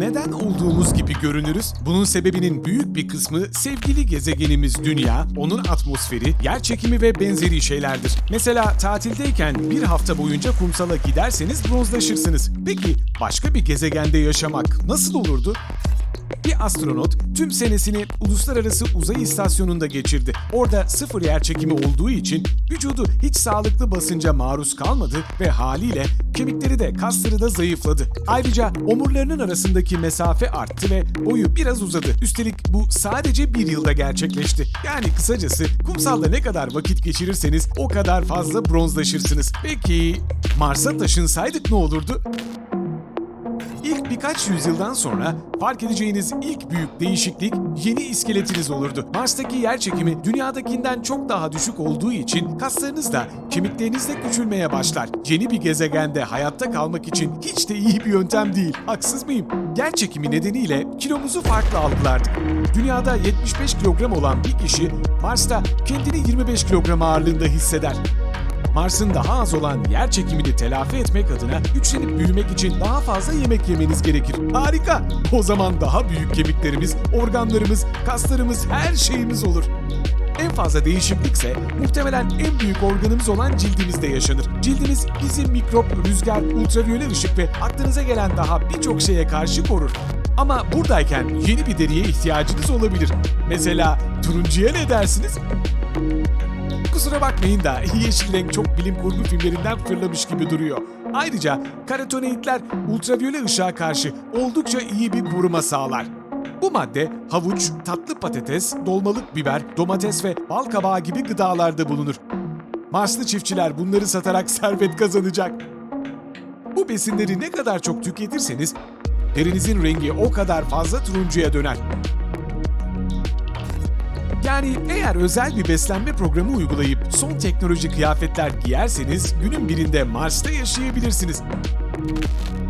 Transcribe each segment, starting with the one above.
neden olduğumuz gibi görünürüz? Bunun sebebinin büyük bir kısmı sevgili gezegenimiz Dünya, onun atmosferi, yer çekimi ve benzeri şeylerdir. Mesela tatildeyken bir hafta boyunca kumsala giderseniz bronzlaşırsınız. Peki başka bir gezegende yaşamak nasıl olurdu? Bir astronot tüm senesini uluslararası uzay istasyonunda geçirdi. Orada sıfır yer çekimi olduğu için vücudu hiç sağlıklı basınca maruz kalmadı ve haliyle kemikleri de kasları da zayıfladı. Ayrıca omurlarının arasındaki mesafe arttı ve boyu biraz uzadı. Üstelik bu sadece bir yılda gerçekleşti. Yani kısacası kumsalda ne kadar vakit geçirirseniz o kadar fazla bronzlaşırsınız. Peki Mars'a taşınsaydık ne olurdu? Birkaç yüzyıldan sonra fark edeceğiniz ilk büyük değişiklik yeni iskeletiniz olurdu. Mars'taki yer çekimi dünyadakinden çok daha düşük olduğu için kaslarınız da kemikleriniz de küçülmeye başlar. Yeni bir gezegende hayatta kalmak için hiç de iyi bir yöntem değil. Haksız mıyım? Yer çekimi nedeniyle kilomuzu farklı algılardık. Dünyada 75 kilogram olan bir kişi Mars'ta kendini 25 kilogram ağırlığında hisseder. Mars'ın daha az olan yer çekimini telafi etmek adına güçlenip büyümek için daha fazla yemek yemeniz gerekir. Harika! O zaman daha büyük kemiklerimiz, organlarımız, kaslarımız, her şeyimiz olur. En fazla değişiklikse muhtemelen en büyük organımız olan cildimizde yaşanır. Cildimiz bizi mikrop, rüzgar, ultraviyole ışık ve aklınıza gelen daha birçok şeye karşı korur. Ama buradayken yeni bir deriye ihtiyacınız olabilir. Mesela turuncuya ne dersiniz? Kusura bakmayın da yeşil renk çok bilim kurgu filmlerinden fırlamış gibi duruyor. Ayrıca karotenoidler ultraviyole ışığa karşı oldukça iyi bir koruma sağlar. Bu madde havuç, tatlı patates, dolmalık biber, domates ve bal kabağı gibi gıdalarda bulunur. Marslı çiftçiler bunları satarak servet kazanacak. Bu besinleri ne kadar çok tüketirseniz derinizin rengi o kadar fazla turuncuya döner. Yani eğer özel bir beslenme programı uygulayıp son teknoloji kıyafetler giyerseniz günün birinde Mars'ta yaşayabilirsiniz.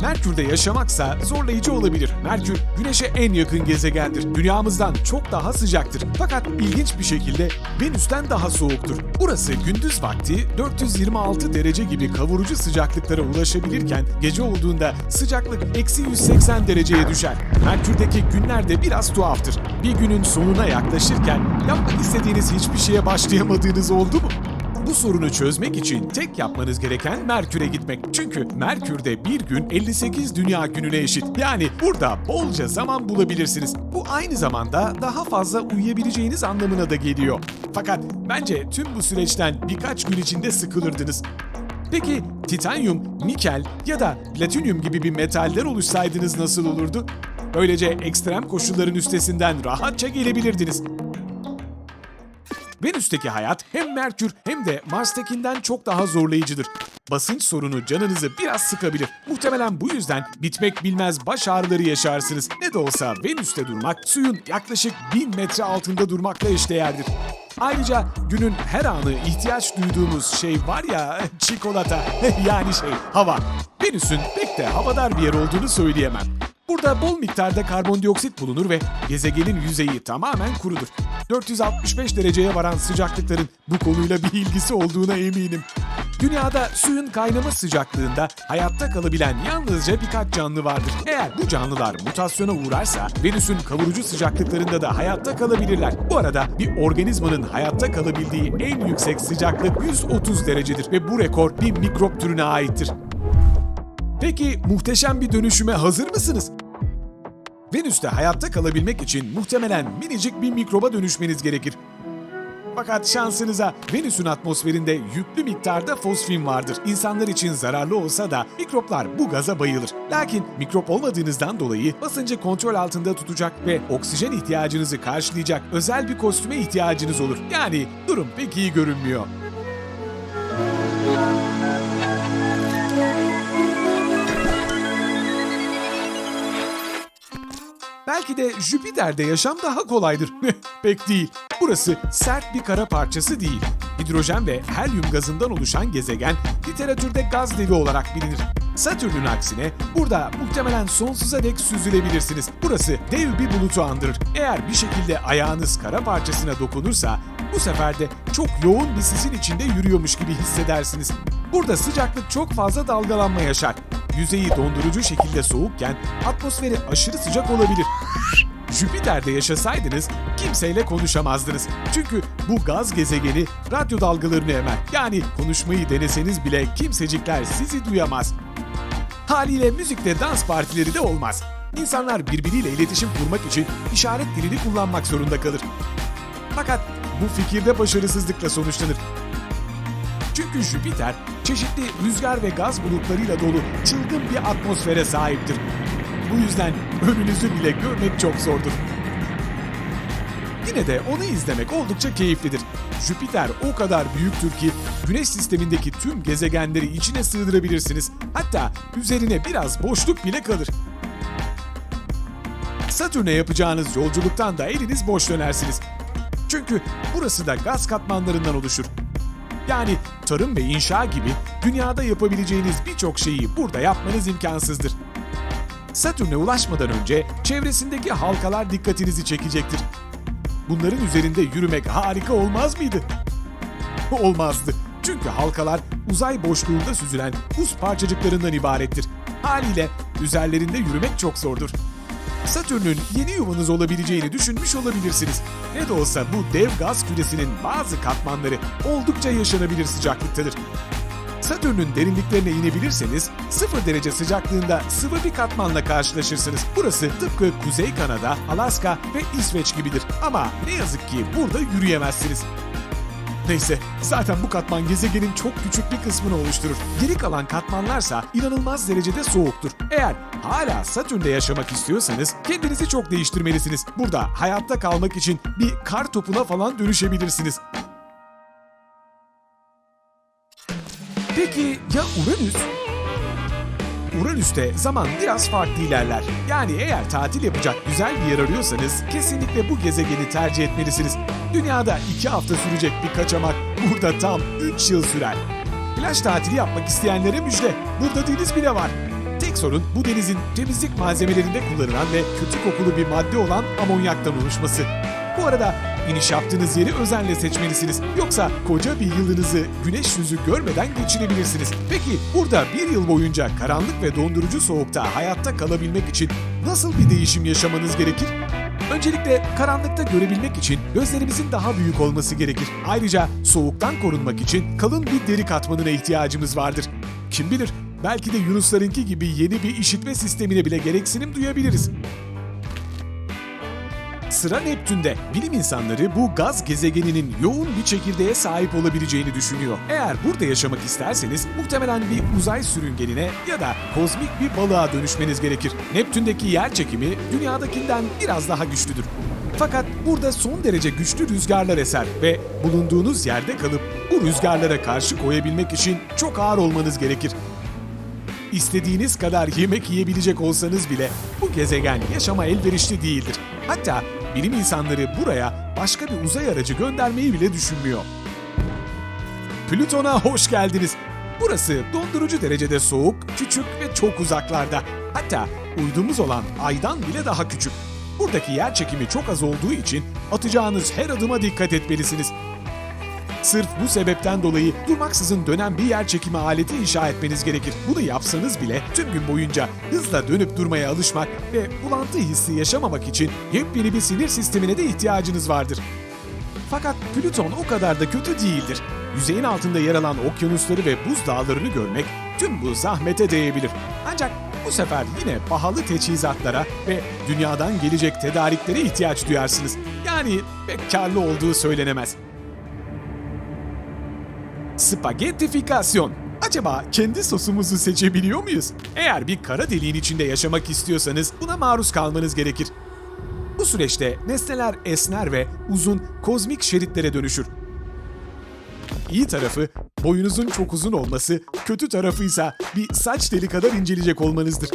Merkür'de yaşamaksa zorlayıcı olabilir. Merkür, Güneş'e en yakın gezegendir. Dünyamızdan çok daha sıcaktır. Fakat ilginç bir şekilde Venüs'ten daha soğuktur. Burası gündüz vakti 426 derece gibi kavurucu sıcaklıklara ulaşabilirken gece olduğunda sıcaklık eksi 180 dereceye düşer. Merkür'deki günler de biraz tuhaftır. Bir günün sonuna yaklaşırken yapmak istediğiniz hiçbir şeye başlayamadığınız oldu mu? Bu sorunu çözmek için tek yapmanız gereken Merkür'e gitmek. Çünkü Merkür'de bir gün 58 dünya gününe eşit. Yani burada bolca zaman bulabilirsiniz. Bu aynı zamanda daha fazla uyuyabileceğiniz anlamına da geliyor. Fakat bence tüm bu süreçten birkaç gün içinde sıkılırdınız. Peki titanyum, nikel ya da platinyum gibi bir metaller oluşsaydınız nasıl olurdu? Böylece ekstrem koşulların üstesinden rahatça gelebilirdiniz. Venüs'teki hayat hem Merkür hem de Mars'takinden çok daha zorlayıcıdır. Basınç sorunu canınızı biraz sıkabilir. Muhtemelen bu yüzden bitmek bilmez baş ağrıları yaşarsınız. Ne de olsa Venüs'te durmak suyun yaklaşık 1000 metre altında durmakla eşdeğerdir. Ayrıca günün her anı ihtiyaç duyduğumuz şey var ya çikolata yani şey hava. Venüs'ün pek de havadar bir yer olduğunu söyleyemem. Burada bol miktarda karbondioksit bulunur ve gezegenin yüzeyi tamamen kurudur. 465 dereceye varan sıcaklıkların bu konuyla bir ilgisi olduğuna eminim. Dünyada suyun kaynama sıcaklığında hayatta kalabilen yalnızca birkaç canlı vardır. Eğer bu canlılar mutasyona uğrarsa Venüs'ün kavurucu sıcaklıklarında da hayatta kalabilirler. Bu arada bir organizmanın hayatta kalabildiği en yüksek sıcaklık 130 derecedir ve bu rekor bir mikrop türüne aittir. Peki muhteşem bir dönüşüme hazır mısınız? Venüs'te hayatta kalabilmek için muhtemelen minicik bir mikroba dönüşmeniz gerekir. Fakat şansınıza Venüs'ün atmosferinde yüklü miktarda fosfin vardır. İnsanlar için zararlı olsa da mikroplar bu gaza bayılır. Lakin mikrop olmadığınızdan dolayı basıncı kontrol altında tutacak ve oksijen ihtiyacınızı karşılayacak özel bir kostüme ihtiyacınız olur. Yani durum pek iyi görünmüyor. Belki de Jüpiter'de yaşam daha kolaydır. Pek değil. Burası sert bir kara parçası değil. Hidrojen ve helyum gazından oluşan gezegen literatürde gaz devi olarak bilinir. Satürn'ün aksine burada muhtemelen sonsuza dek süzülebilirsiniz. Burası dev bir bulutu andırır. Eğer bir şekilde ayağınız kara parçasına dokunursa bu sefer de çok yoğun bir sisin içinde yürüyormuş gibi hissedersiniz. Burada sıcaklık çok fazla dalgalanma yaşar. Yüzeyi dondurucu şekilde soğukken atmosferi aşırı sıcak olabilir. Jüpiter'de yaşasaydınız kimseyle konuşamazdınız. Çünkü bu gaz gezegeni radyo dalgalarını emer. Yani konuşmayı deneseniz bile kimsecikler sizi duyamaz. Haliyle müzikte dans partileri de olmaz. İnsanlar birbiriyle iletişim kurmak için işaret dilini kullanmak zorunda kalır. Fakat bu fikirde başarısızlıkla sonuçlanır. Çünkü Jüpiter çeşitli rüzgar ve gaz bulutlarıyla dolu çılgın bir atmosfere sahiptir. Bu yüzden önünüzü bile görmek çok zordur. Yine de onu izlemek oldukça keyiflidir. Jüpiter o kadar büyüktür ki Güneş sistemindeki tüm gezegenleri içine sığdırabilirsiniz. Hatta üzerine biraz boşluk bile kalır. Satürn'e yapacağınız yolculuktan da eliniz boş dönersiniz. Çünkü burası da gaz katmanlarından oluşur. Yani tarım ve inşa gibi dünyada yapabileceğiniz birçok şeyi burada yapmanız imkansızdır. Satürn'e ulaşmadan önce çevresindeki halkalar dikkatinizi çekecektir. Bunların üzerinde yürümek harika olmaz mıydı? Olmazdı. Çünkü halkalar uzay boşluğunda süzülen buz parçacıklarından ibarettir. Haliyle üzerlerinde yürümek çok zordur. Satürn'ün yeni yuvanız olabileceğini düşünmüş olabilirsiniz. Ne de olsa bu dev gaz küresinin bazı katmanları oldukça yaşanabilir sıcaklıktadır. Satürn'ün derinliklerine inebilirseniz 0 derece sıcaklığında sıvı bir katmanla karşılaşırsınız. Burası tıpkı Kuzey Kanada, Alaska ve İsveç gibidir. Ama ne yazık ki burada yürüyemezsiniz. Neyse, zaten bu katman gezegenin çok küçük bir kısmını oluşturur. Geri kalan katmanlarsa inanılmaz derecede soğuktur. Eğer hala Satürn'de yaşamak istiyorsanız kendinizi çok değiştirmelisiniz. Burada hayatta kalmak için bir kar topuna falan dönüşebilirsiniz. Peki ya Uranüs? Uranüs'te zaman biraz farklı ilerler. Yani eğer tatil yapacak güzel bir yer arıyorsanız kesinlikle bu gezegeni tercih etmelisiniz. Dünyada 2 hafta sürecek bir kaçamak burada tam 3 yıl sürer. Plaj tatili yapmak isteyenlere müjde. Burada deniz bile var. Tek sorun bu denizin temizlik malzemelerinde kullanılan ve kötü kokulu bir madde olan amonyaktan oluşması. Arada iniş yaptığınız yeri özenle seçmelisiniz. Yoksa koca bir yılınızı güneş yüzü görmeden geçirebilirsiniz. Peki burada bir yıl boyunca karanlık ve dondurucu soğukta hayatta kalabilmek için nasıl bir değişim yaşamanız gerekir? Öncelikle karanlıkta görebilmek için gözlerimizin daha büyük olması gerekir. Ayrıca soğuktan korunmak için kalın bir deri katmanına ihtiyacımız vardır. Kim bilir belki de Yunuslarınki gibi yeni bir işitme sistemine bile gereksinim duyabiliriz. Sıra Neptün'de. Bilim insanları bu gaz gezegeninin yoğun bir çekirdeğe sahip olabileceğini düşünüyor. Eğer burada yaşamak isterseniz muhtemelen bir uzay sürüngenine ya da kozmik bir balığa dönüşmeniz gerekir. Neptün'deki yer çekimi dünyadakinden biraz daha güçlüdür. Fakat burada son derece güçlü rüzgarlar eser ve bulunduğunuz yerde kalıp bu rüzgarlara karşı koyabilmek için çok ağır olmanız gerekir. İstediğiniz kadar yemek yiyebilecek olsanız bile bu gezegen yaşama elverişli değildir. Hatta bilim insanları buraya başka bir uzay aracı göndermeyi bile düşünmüyor. Plüton'a hoş geldiniz. Burası dondurucu derecede soğuk, küçük ve çok uzaklarda. Hatta uydumuz olan Ay'dan bile daha küçük. Buradaki yer çekimi çok az olduğu için atacağınız her adıma dikkat etmelisiniz. Sırf bu sebepten dolayı durmaksızın dönen bir yer çekimi aleti inşa etmeniz gerekir. Bunu yapsanız bile tüm gün boyunca hızla dönüp durmaya alışmak ve bulantı hissi yaşamamak için yepyeni bir sinir sistemine de ihtiyacınız vardır. Fakat Plüton o kadar da kötü değildir. Yüzeyin altında yer alan okyanusları ve buz dağlarını görmek tüm bu zahmete değebilir. Ancak bu sefer yine pahalı teçhizatlara ve dünyadan gelecek tedariklere ihtiyaç duyarsınız. Yani pek karlı olduğu söylenemez. Spagettifikasyon. Acaba kendi sosumuzu seçebiliyor muyuz? Eğer bir kara deliğin içinde yaşamak istiyorsanız buna maruz kalmanız gerekir. Bu süreçte nesneler esner ve uzun kozmik şeritlere dönüşür. İyi tarafı boyunuzun çok uzun olması, kötü tarafı ise bir saç teli kadar inceleyecek olmanızdır.